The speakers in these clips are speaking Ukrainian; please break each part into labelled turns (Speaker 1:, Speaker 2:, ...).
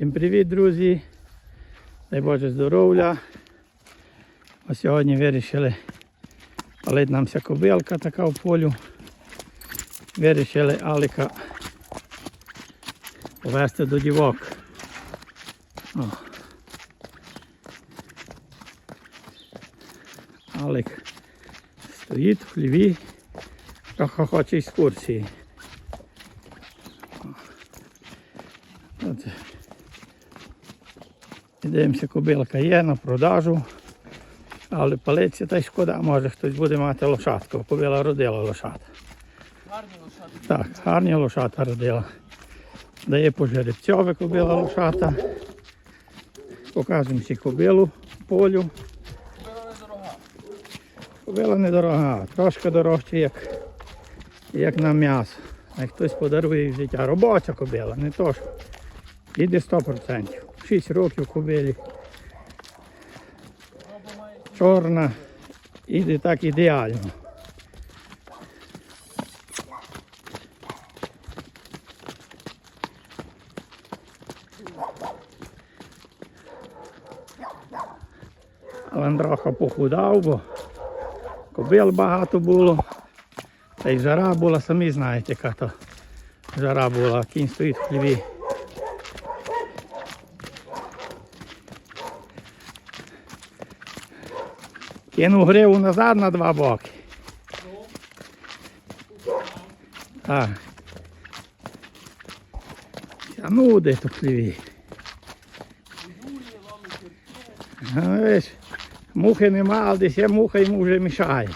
Speaker 1: Всім привіт, друзі! Дай Боже здоров'я. Ось сьогодні вирішили палити нам вся кобилка така в полю. Вирішили Алика повезти до дівок. О. Алик стоїть в хліві, трохи хоче екскурсії. От. І Дивимося, кобилка є на продажу, але палиться та й шкода, може хтось буде мати лошадку. Кобила родила лошад.
Speaker 2: Гарні лошадки.
Speaker 1: Так, гарні лошата родила. Дає по жеребцьове кобила лошата. Покажемо всі кобилу полю.
Speaker 2: Була недорога.
Speaker 1: Кобила недорога, трошки дорожче, як, як на м'ясо. Як хтось подарує в життя. Робоча кобила, не то що. Іде 100%. 6 років кобилі. Чорна. Іде так ідеально. Але похудав, бо кобил багато було. Та й жара була, самі знаєте, яка то жара була, кінь стоїть в хліві. Кинув гриву назад на два боки. Так. Тянув десь у хліві. Видиш, мухи нема, але десь є муха йому вже мішає.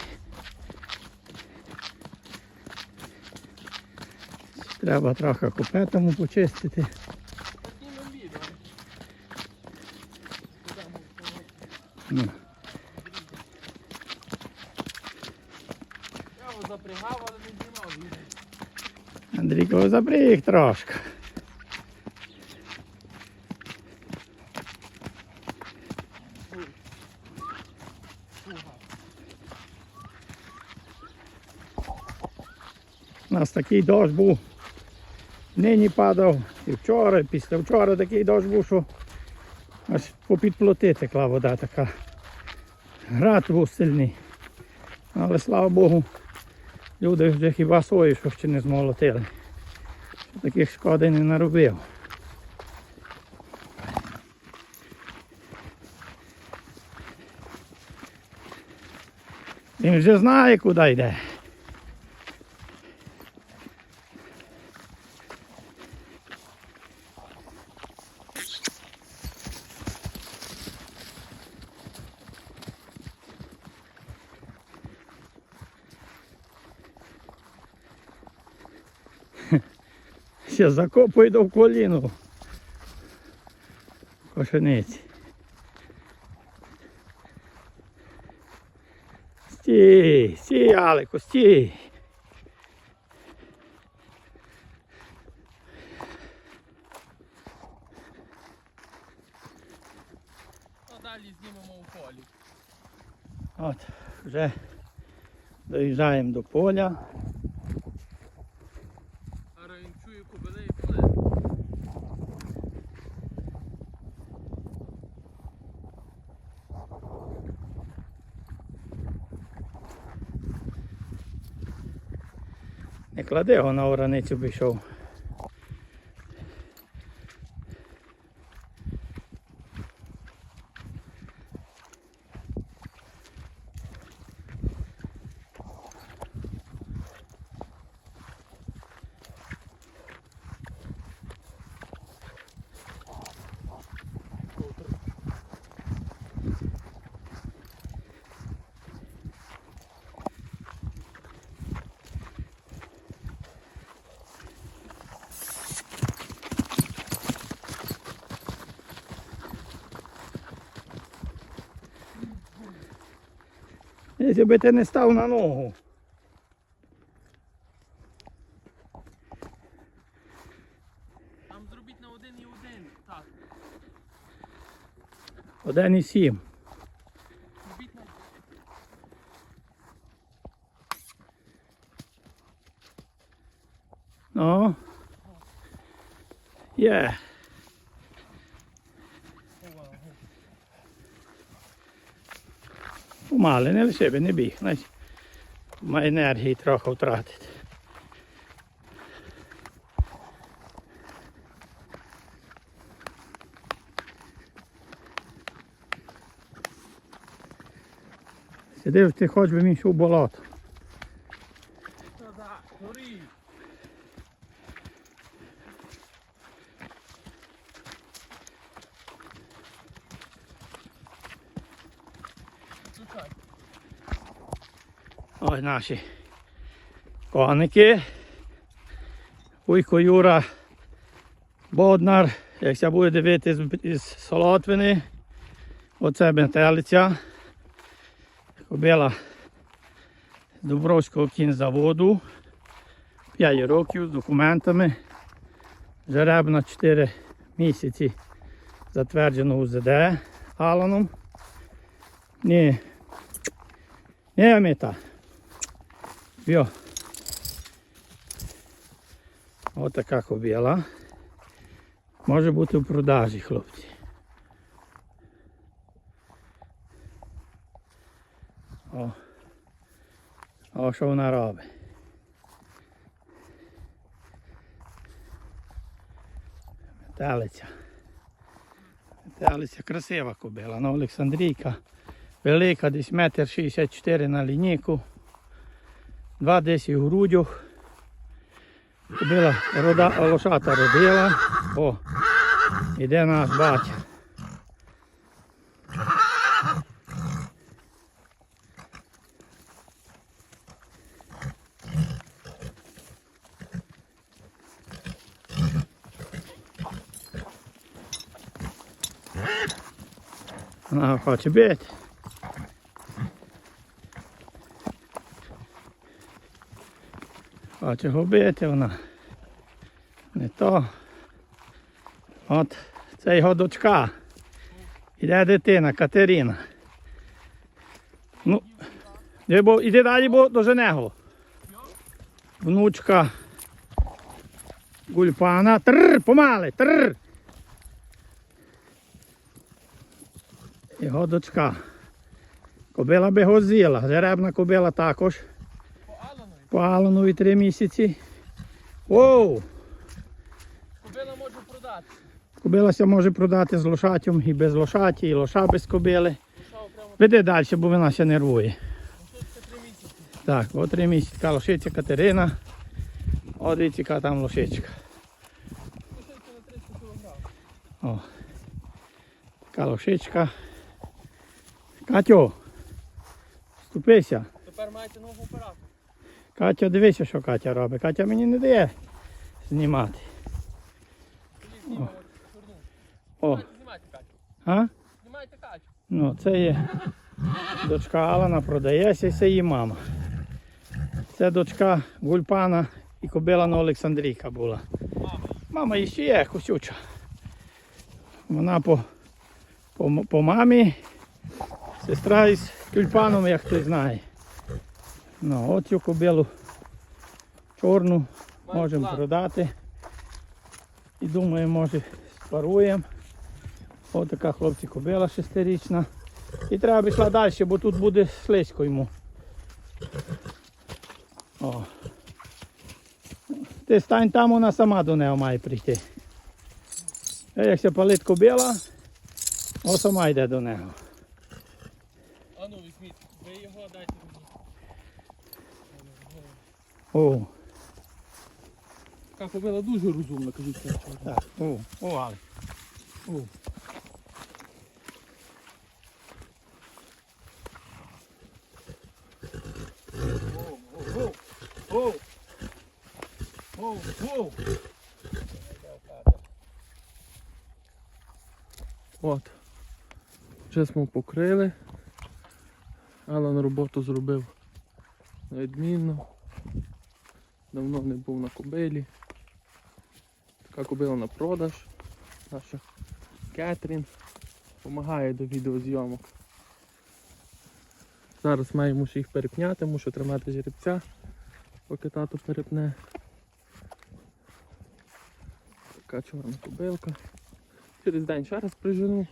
Speaker 1: Треба трохи купетому почистити.
Speaker 2: знімемо відео.
Speaker 1: Ну.
Speaker 2: Я запрягав, але не знімав.
Speaker 1: Андрійко запріг трошки. У нас такий дощ був. Нині падав і вчора, і після вчора такий дощ був, що аж попід плоти текла вода така. Град був сильний. Але слава Богу, люди вже хіба свої, що ще не змолотили. Таких шкоди не наробив. Він вже знає, куди йде. Ще закопує до коліну. Кошениці. Стій, стій, Алику, стій.
Speaker 2: А далі знімемо у полі.
Speaker 1: От, вже доїжджаємо до поля.
Speaker 2: Зараз він чує кобили і поле.
Speaker 1: Не клади його на oraницю пішов. Якщо би ти не став на ногу.
Speaker 2: Там зробіть на один і один. Так.
Speaker 1: Один і сім.
Speaker 2: Зробіть на
Speaker 1: Ну. Є. Помали, не лише би не біг. Значить, енергії трохи втратити. Сидив ти хоч би йшов в болото. Ось наші коники. Вуйко Юра Боднар, як ся буде дивитись із Солотвини. Оце метелиця. Кобила з Дубровського кінзаводу. 5 років з документами. Жеребна 4 місяці затверджено УЗД Аланом. Ні, не мета. bio Ota kako bijela. Može biti u prodaži hlopci. O, ovo što ona robe. Metalica. Metalica krasiva kobela, no Aleksandrijka. Velika, 10 metr 64 na linijku. Два десь у грудях. Кобила рода, лошата родила. О, іде наш батя. Вона хоче бити. Хоче губити вона. Не то. От це його дочка. Іде дитина, Катерина. Ну, бо, іди далі, бо до женего. Внучка Гульпана. Тррр, помали, тррр. Його дочка. Кобила би його з'їла. Жеребна кобила також.
Speaker 2: По Аланові
Speaker 1: три місяці. Оу!
Speaker 2: Кобила можу продати.
Speaker 1: Кобилася може продати з лошатям і без лошаті, і лоша без кобили. Веди далі, бо вона ще нервує. Так, от три місяці лошиця Катерина. От дивіться, яка там лошичка.
Speaker 2: Лишився на 300 кг.
Speaker 1: О. Така лошичка. Катю, ступися.
Speaker 2: Тепер маєте нового оператора.
Speaker 1: Катя, дивися, що Катя робить. Катя мені не дає знімати. О,
Speaker 2: качу.
Speaker 1: а?
Speaker 2: Знімайте качу.
Speaker 1: Ну, це є дочка Алана, продається, це її мама. Це дочка Гульпана і кобила на Олександрійка була.
Speaker 2: Мама.
Speaker 1: Мама іще є, Косюча. Вона по, по, по мамі, сестра із тюльпаном, як хтось знає. Ну, от цю кобилу чорну можемо продати. І думаю, може спаруємо. Ось така хлопці кобила шестирічна. І треба б йшла далі, бо тут буде слизько йому. О. Ти стань там, вона сама до нього має прийти. Е, Якщо палить кобила, о сама йде до нього.
Speaker 2: А ну візьміть. Ви його дайте мені.
Speaker 1: О,
Speaker 2: Така кобила дуже розумна, кажіть. це.
Speaker 1: так, о, о, але. О. О, о, о, о.
Speaker 2: От. Вже ми покрили. Алан роботу зробив відмінно. Давно не був на кобилі. Така кобила на продаж. Наша Кетрін допомагає до відеозйомок. Зараз маємо ще їх перепняти, мушу тримати жеребця, поки тато перепне. Така чорна кобилка. Через день ще раз прижену.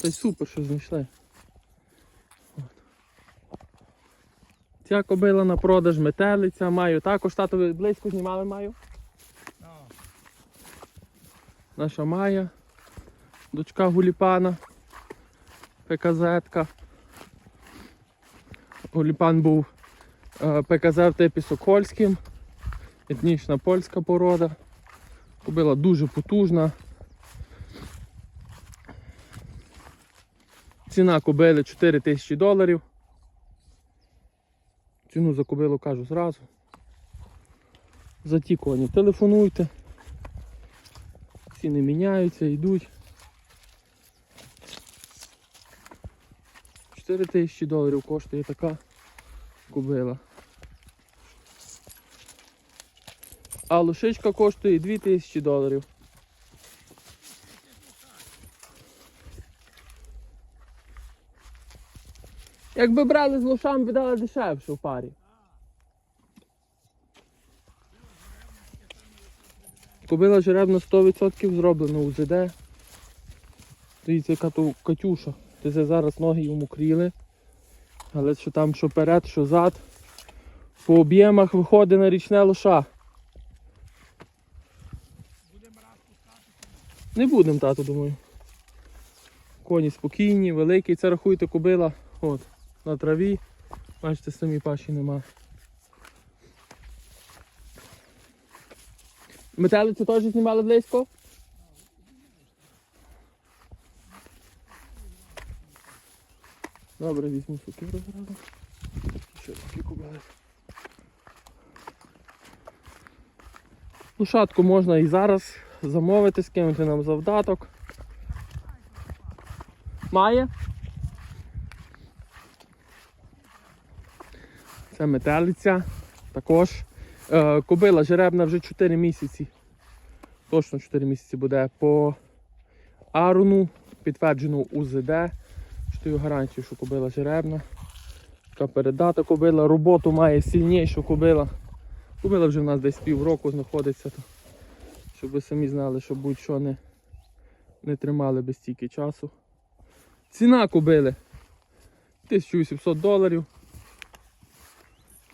Speaker 2: Та й супер, що знайшли. Ця кобила на продаж, метелиця, маю також татові близько знімали маю. Наша Майя, дочка Гуліпана, ПКЗ-ка. Гуліпан був е, ПКЗ в типі Сокольським, етнічна польська порода. Кобила дуже потужна. Ціна кобили 4 тисячі доларів. Ціну за кобилу кажу зразу. За ті коні телефонуйте. Ціни міняються, йдуть. 4 тисячі доларів коштує така кобила. А лошичка коштує 2 тисячі доларів. Якби брали з лошам, віддали дешевше в парі. Кобила жеребна 100% зроблена УЗД. Дивіться, яка то Катюша. Ти зараз ноги йому кріли. Але що там, що перед, що зад. По об'ємах виходить на річне лоша. Не будемо, тато, думаю. Коні спокійні, великі. Це рахуйте кобила. От, на траві. Бачите, самі паші нема. Метелицю теж знімали близько? Добре, візьму сукеру зразу. Ще такі кубали. Лошадку можна і зараз замовити, скинути нам завдаток. Має? Це метелиця. Також. Е, кобила жеребна вже 4 місяці. Точно 4 місяці буде по Аруну, підтверджено УЗД. Штую гарантію, що кобила жеребна. Така передата кобила, роботу має сильнішу кобила. Кобила вже в нас десь півроку знаходиться, то, щоб ви самі знали, що будь-що не, не тримали без стільки часу. Ціна кобили 1800 доларів.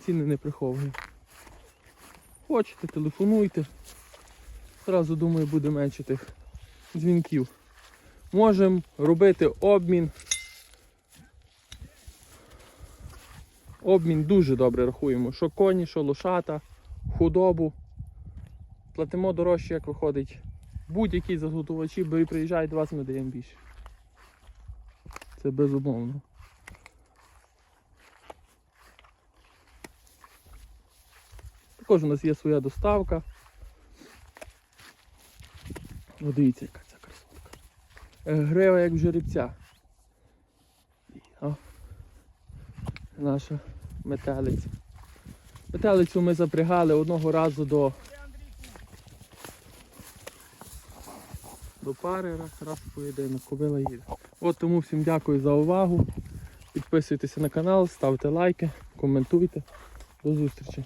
Speaker 2: Ціни не приховую. Хочете, телефонуйте. Зразу думаю, буде менше тих дзвінків. Можемо робити обмін. Обмін дуже добре рахуємо. Що коні, що лошата, худобу. Платимо дорожче, як виходить. Будь-які заготувачі, бери приїжджають до вас, ми даємо більше. Це безумовно. Також у нас є своя доставка. О, дивіться, яка ця красотка. Е, Грива як в жеребця. О, наша метелиця. Метелицю ми запрягали одного разу до, до пари, раз, раз поєдинок, кобила їде. От тому всім дякую за увагу. Підписуйтеся на канал, ставте лайки, коментуйте. До зустрічі.